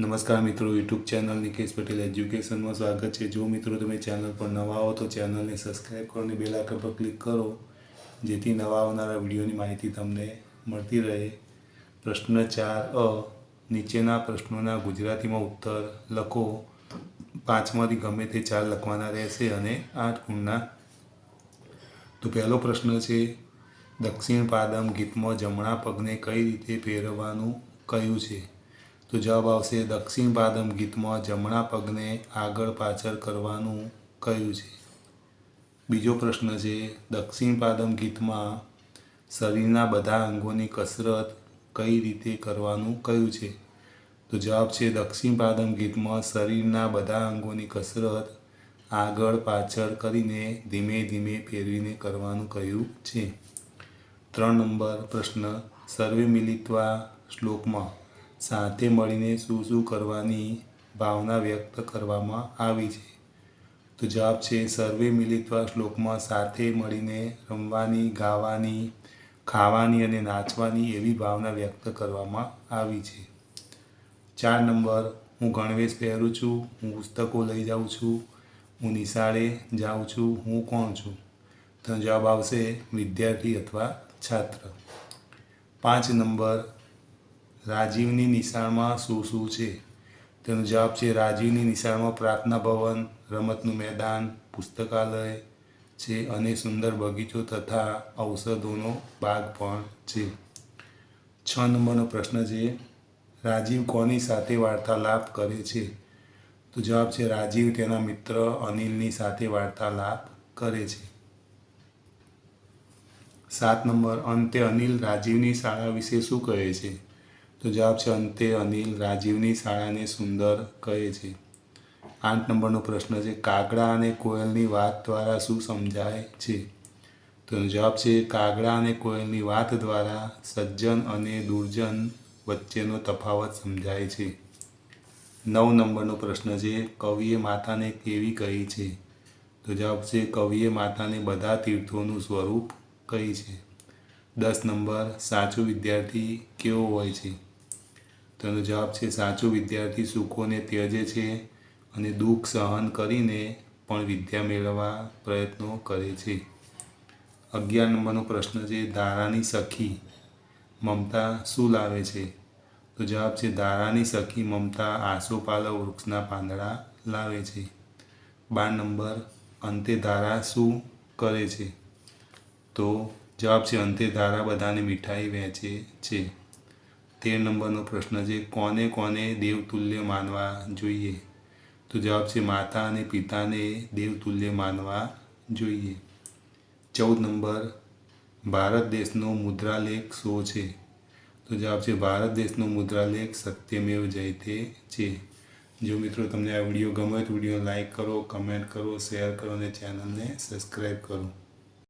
નમસ્કાર મિત્રો, YouTube channel Nikesh Patel એજ્યુકેશનમાં સ્વાગત છે. જો મિત્રો તમે ચેનલ પર નવા હો તો ચેનલને સબસ્ક્રાઈબ કરો અને બેલ આઇકન પર ક્લિક કરો, જેથી નવા આવનારા વિડીયોની માહિતી તમને મળતી રહે. પ્રશ્ન ચાર અ, નીચેના પ્રશ્નોના ગુજરાતીમાં ઉત્તર લખો. પાંચમાંથી ગમે તે ચાર લખવાના રહેશે અને આઠ ગુણના. તો પહેલો પ્રશ્ન છે, દક્ષિણ પાદમ ગીતમાં જમણા પગને કઈ રીતે ફેરવવાનું કહ્યું છે? તો જવાબ આવશે, દક્ષિણ પાદમ ગીતમાં જમણા પગને આગળ પાછળ કરવાનું કહ્યું છે? બીજો પ્રશ્ન છે, દક્ષિણ પાદમ ગીતમાં શરીરના બધા અંગોની કસરત કઈ રીતે કરવાનું કહ્યું છે? તો જવાબ છે, દક્ષિણ પાદમ ગીતમાં શરીરના બધા અંગોની કસરત આગળ પાછળ કરીને ધીમે ધીમે ફેરવીને કરવાનું કહ્યું છે? ત્રણ નંબર પ્રશ્ન, સર્વે મિલિત્વા શ્લોકમાં સાથે મળીને શું શું કરવાની ભાવના વ્યક્ત કરવામાં આવી છે. તો જવાબ છે, સર્વે મિલિત્વા શ્લોકમાં સાથે મળીને રમવાની, ગાવાની, ખાવાની અને નાચવાની એવી ભાવના વ્યક્ત કરવામાં આવી છે. ચાર નંબર, હું ગણવેશ પહેરું છું, હું પુસ્તકો લઈ જાઉં છું, હું નિશાળે જાઉં છું, હું કોણ છું? તો જવાબ આવશે, વિદ્યાર્થી અથવા છાત્ર. પાંચ નંબર રાજીવની નિશાળમાં શું શું છે? તેનો જવાબ છે, રાજીવની નિશાળમાં પ્રાર્થના ભવન, રમતનું મેદાન, પુસ્તકાલય છે અને સુંદર બગીચો તથા ઔષધોનો બાગ પણ છે. છ નંબરનો પ્રશ્ન છે, રાજીવ કોની સાથે વાર્તાલાપ કરે છે? તો જવાબ છે, રાજીવ તેના મિત્ર અનિલની સાથે વાર્તાલાપ કરે છે. સાત નંબર, અંતે અનિલ રાજીવની શાળા વિશે શું કહે છે? તો જવાબ છે અંતે અનિલ, રાજીવની શાળાને સુંદર કહે છે. આઠ નંબરનો પ્રશ્ન છે, કાગડા અને કોયલની વાત દ્વારા શું સમજાય છે? તો જવાબ છે, કાગડા અને કોયલની વાત દ્વારા સજ્જન અને દુર્જન વચ્ચેનો તફાવત સમજાય છે. નવ નંબરનો પ્રશ્ન છે, કવિએ માતાને કેવી કહી છે? તો જવાબ છે, કવિએ માતાને બધા તીર્થોનું સ્વરૂપ કહી છે. દસ નંબર, સાચો વિદ્યાર્થી કેવો હોય છે? તેનો જવાબ છે, સાચો વિદ્યાર્થી સુખોને ત્યજે છે અને દુઃખ સહન કરીને પણ વિદ્યા મેળવવા પ્રયત્નો કરે છે. અગિયાર નંબરનો પ્રશ્ન છે ધારાની સખી મમતા શું લાવે છે? તો જવાબ છે ધારાની સખી મમતા આસોપાલવ વૃક્ષના પાંદડા લાવે છે. બાર નંબર, અંતે ધારા શું કરે છે? તો જવાબ છે, અંતે ધારા બધાને મીઠાઈ વહેંચે છે. તેર નંબરનો પ્રશ્ન છે, કોને કોને દેવતુલ્ય માનવા જોઈએ? તો જવાબ છે, માતા અને પિતાને દેવતુલ્ય માનવા જોઈએ. ચૌદ નંબર, ભારત દેશનો મુદ્રાલેખ શો છે. તો જવાબ છે, ભારત દેશનો મુદ્રાલેખ સત્યમેવ જયતે છે. જો મિત્રો તમને આ વીડિયો ગમે તો વીડિયો લાઇક કરો, કમેન્ટ કરો, શેર કરો અને ચેનલને સબસ્ક્રાઈબ કરો.